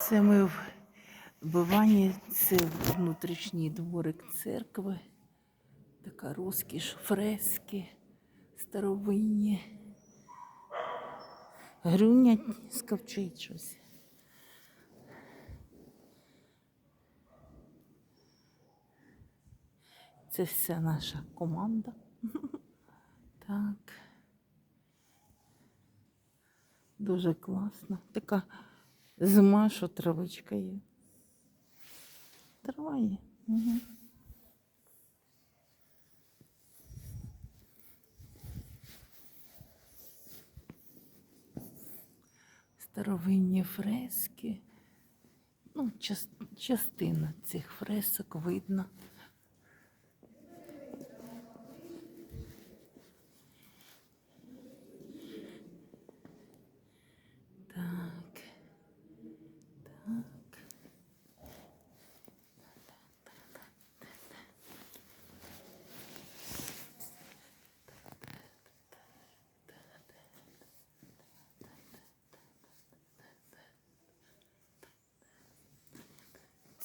Це ми в Бивані, це внутрішній дворик церкви. Така розкіш, фрески старовинні. Грюнять, скавчить щось. Це вся наша команда. Так. Дуже класно. Така зима, що травичка є. Угу. Старовинні фрески. Ну, час, частина цих фресок видно.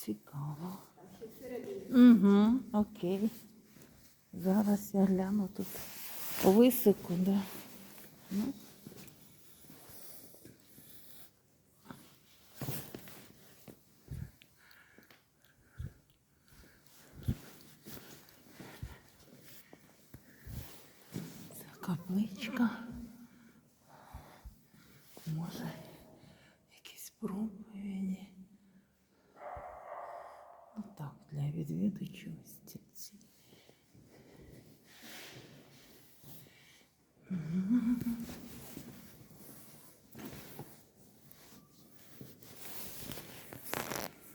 Цікаво. Угу, окей. Зараз я гляну тут високу, да. Ну. Це капличка. Може, якісь проповіді. Ну так, для відвідувачів стільці.